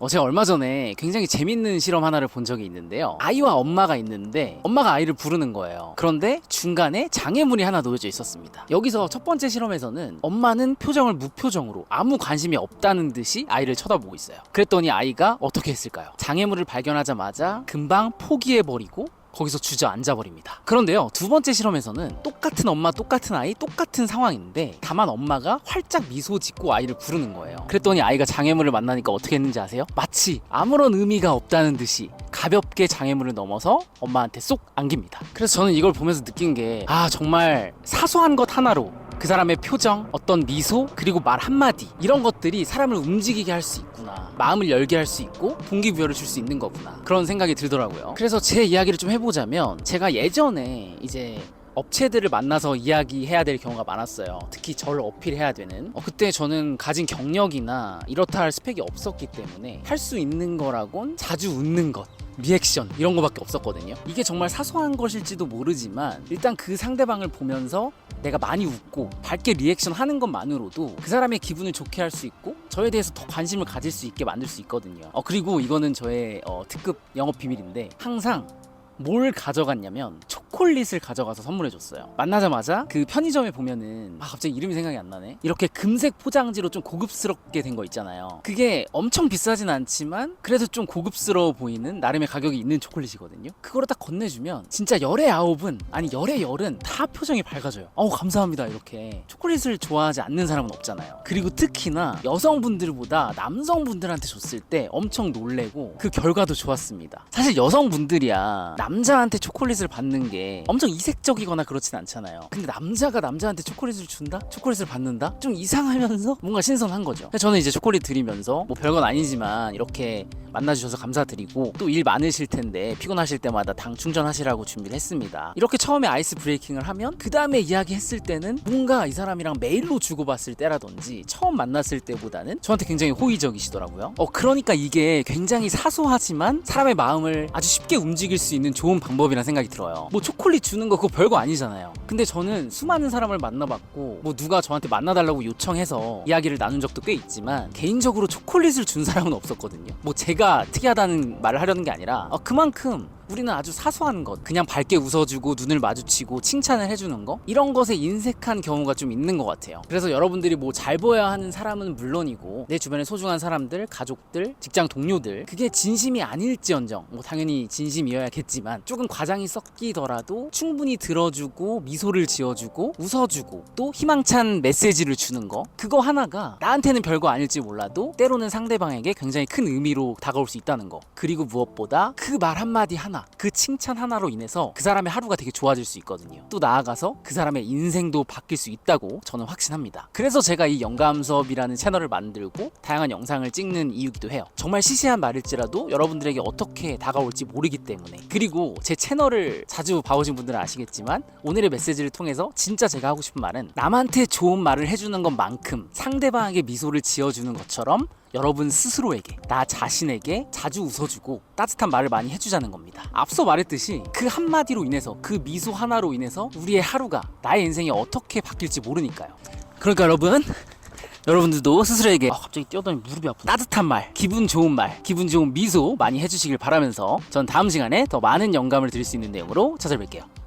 어, 제가 얼마 전에 굉장히 재밌는 실험 하나를 본 적이 있는데요. 아이와 엄마가 있는데 엄마가 아이를 부르는 거예요. 그런데 중간에 장애물이 하나 놓여져 있었습니다. 여기서 첫 번째 실험에서는 엄마는 표정을 무표정으로 아무 관심이 없다는 듯이 아이를 쳐다보고 있어요. 그랬더니 아이가 어떻게 했을까요? 장애물을 발견하자마자 금방 포기해버리고 거기서 주저앉아 버립니다. 그런데요, 두 번째 실험에서는 똑같은 엄마, 똑같은 아이, 똑같은 상황인데 다만 엄마가 활짝 미소 짓고 아이를 부르는 거예요. 그랬더니 아이가 장애물을 만나니까 어떻게 했는지 아세요? 마치 아무런 의미가 없다는 듯이 가볍게 장애물을 넘어서 엄마한테 쏙 안깁니다. 그래서 저는 이걸 보면서 느낀 게 아, 정말 사소한 것 하나로 그 사람의 표정, 어떤 미소, 그리고 말 한마디 이런 것들이 사람을 움직이게 할 수 있구나. 마음을 열게 할 수 있고 동기부여를 줄 수 있는 거구나. 그런 생각이 들더라고요. 그래서 제 이야기를 좀 해보자면 제가 예전에 이제 업체들을 만나서 이야기해야 될 경우가 많았어요. 특히 저를 어필해야 되는. 어, 그때 저는 가진 경력이나 이렇다 할 스펙이 없었기 때문에 할 수 있는 거라곤 자주 웃는 것. 리액션 이런 거밖에 없었거든요. 이게 정말 사소한 것일지도 모르지만 일단 그 상대방을 보면서 내가 많이 웃고 밝게 리액션 하는 것만으로도 그 사람의 기분을 좋게 할 수 있고 저에 대해서 더 관심을 가질 수 있게 만들 수 있거든요. 어 그리고 이거는 저의 어, 특급 영업 비밀인데 항상 뭘 가져갔냐면 초콜릿을 가져가서 선물해줬어요. 만나자마자 그 편의점에 보면은 아 갑자기 이름이 생각이 안 나네. 이렇게 금색 포장지로 좀 고급스럽게 된 거 있잖아요. 그게 엄청 비싸진 않지만 그래도 좀 고급스러워 보이는 나름의 가격이 있는 초콜릿이거든요. 그거를 딱 건네주면 진짜 열의 아홉은 아니 열의 열은 다 표정이 밝아져요. 어우 감사합니다 이렇게 초콜릿을 좋아하지 않는 사람은 없잖아요. 그리고 특히나 여성분들보다 남성분들한테 줬을 때 엄청 놀래고 그 결과도 좋았습니다. 사실 여성분들이야 남자한테 초콜릿을 받는 게 엄청 이색적이거나 그렇진 않잖아요. 근데 남자가 남자한테 초콜릿을 준다? 초콜릿을 받는다? 좀 이상하면서 뭔가 신선한 거죠. 저는 이제 초콜릿 드리면서 뭐 별건 아니지만 이렇게 만나주셔서 감사드리고 또 일 많으실 텐데 피곤하실 때마다 당 충전하시라고 준비를 했습니다. 이렇게 처음에 아이스 브레이킹을 하면 그 다음에 이야기했을 때는 뭔가 이 사람이랑 메일로 주고받을 때라든지 처음 만났을 때보다는 저한테 굉장히 호의적이시더라고요. 어 그러니까 이게 굉장히 사소하지만 사람의 마음을 아주 쉽게 움직일 수 있는 좋은 방법이라는 생각이 들어요. 뭐 주는 거 그거 별거 아니잖아요. 근데 저는 수많은 사람을 만나봤고 뭐 누가 저한테 만나달라고 요청해서 이야기를 나눈 적도 꽤 있지만 개인적으로 초콜릿을 준 사람은 없었거든요. 뭐 제가 특이하다는 말을 하려는 게 아니라 어, 그만큼 우리는 아주 사소한 것 그냥 밝게 웃어주고 눈을 마주치고 칭찬을 해주는 거? 이런 것에 인색한 경우가 좀 있는 것 같아요. 그래서 여러분들이 뭐 잘 보여야 하는 사람은 물론이고 내 주변에 소중한 사람들 가족들 직장 동료들 그게 진심이 아닐지언정 뭐 당연히 진심이어야겠지만 조금 과장이 섞이더라도 충분히 들어주고 미소를 지어주고 웃어주고 또 희망찬 메시지를 주는 거? 그거 하나가 나한테는 별거 아닐지 몰라도 때로는 상대방에게 굉장히 큰 의미로 다가올 수 있다는 거. 그리고 무엇보다 그 말 한마디 하나 그 칭찬 하나로 인해서 그 사람의 하루가 되게 좋아질 수 있거든요. 또 나아가서 그 사람의 인생도 바뀔 수 있다고 저는 확신합니다. 그래서 제가 이 영감 수업이라는 채널을 만들고 다양한 영상을 찍는 이유기도 해요. 정말 시시한 말일지라도 여러분들에게 어떻게 다가올지 모르기 때문에. 그리고 제 채널을 자주 봐오신 분들은 아시겠지만 오늘의 메시지를 통해서 진짜 제가 하고 싶은 말은 남한테 좋은 말을 해주는 것만큼 상대방에게 미소를 지어주는 것처럼 여러분 스스로에게 나 자신에게 자주 웃어주고 따뜻한 말을 많이 해주자는 겁니다. 앞서 말했듯이 그 한마디로 인해서 그 미소 하나로 인해서 우리의 하루가 나의 인생이 어떻게 바뀔지 모르니까요. 그러니까 여러분 여러분들도 스스로에게 아, 갑자기 뛰어더니 무릎이 아프다 따뜻한 말 기분 좋은 말 기분 좋은 미소 많이 해주시길 바라면서 전 다음 시간에 더 많은 영감을 드릴 수 있는 내용으로 찾아뵐게요.